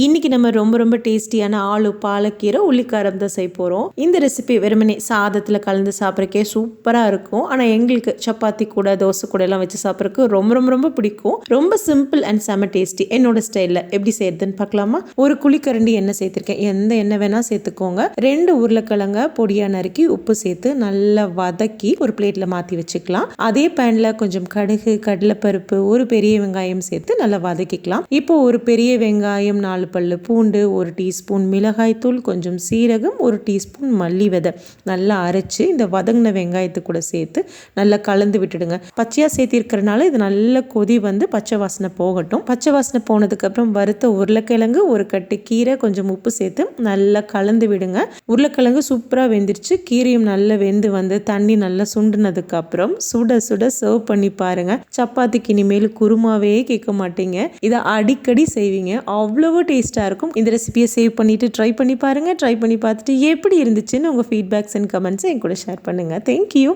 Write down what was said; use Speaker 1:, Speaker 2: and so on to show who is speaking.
Speaker 1: இன்னைக்கு நம்ம ரொம்ப ரொம்ப டேஸ்டியான ஆளு பாலக்கீரை உள்ளிக்காரம் தான் செய்ய போகிறோம் இந்த ரெசிபி வெறுமனே சாதத்தில் கலந்து சாப்பிட்றக்கே சூப்பராக இருக்கும். ஆனால் எங்களுக்கு சப்பாத்தி கூட தோசை கூட எல்லாம் வச்சு சாப்பிட்றதுக்கு ரொம்ப ரொம்ப ரொம்ப பிடிக்கும். ரொம்ப சிம்பிள் அண்ட் செம டேஸ்டி என்னோட ஸ்டைலில் எப்படி செய்யறதுன்னு பார்க்கலாமா? ஒரு குழிக்கரண்டி எண்ணெய் சேர்த்துருக்கேன். எந்த எண்ணெய் வேணால் சேர்த்துக்கோங்க. ரெண்டு உருளைக்கிழங்க பொடியாக நறுக்கி உப்பு சேர்த்து நல்லா வதக்கி ஒரு பிளேட்டில் மாற்றி வச்சுக்கலாம். அதே பேனில் கொஞ்சம் கடுகு கடலைப்பருப்பு ஒரு பெரிய வெங்காயம் சேர்த்து நல்லா வதக்கிக்கலாம். இப்போ ஒரு பெரிய வெங்காயம் நாலு நாலு பல் பூண்டு ஒரு டீஸ்பூன் மிளகாய்த்தூள் கொஞ்சம் சீரகம் ஒரு டீஸ்பூன் மல்லி விதை. நல்லா அரைச்சி இந்த வதங்கின வெங்காயத்து கூட சேர்த்து நல்லா கலந்து விட்டுடுங்க. பச்சையாக சேர்த்திருக்கிறனால இது நல்ல கொதி வந்து பச்சை வாசனை போகட்டும். பச்சை வாசனை போனதுக்கப்புறம் வறுத்த உருளைக்கிழங்கு ஒரு கட்டு கீரை கொஞ்சம் உப்பு சேர்த்து நல்லா கலந்து விடுங்க. உருளைக்கிழங்கு சூப்பராக வெந்துருச்சு. கீரையும் நல்லா வெந்து வந்து தண்ணி நல்லா சுண்டுனதுக்கு அப்புறம் சுட சுட சர்வ் பண்ணி பாருங்க. சப்பாத்திக்கு இனிமேல் குருமாவே கேட்க மாட்டீங்க. இதை அடிக்கடி செய்வீங்க. அவ்வளவு டேஸ்ட்டாக இருக்கும். இந்த ரெசிபியை சேவ் பண்ணிவிட்டு ட்ரை பண்ணி பாருங்கள் ட்ரை பண்ணி பார்த்துட்டு எப்படி இருந்துச்சுன்னு உங்கள் ஃபீட்பேக்ஸ் அண்ட் கமெண்ட்ஸை என் கூட ஷேர் பண்ணுங்கள் தேங்க்யூ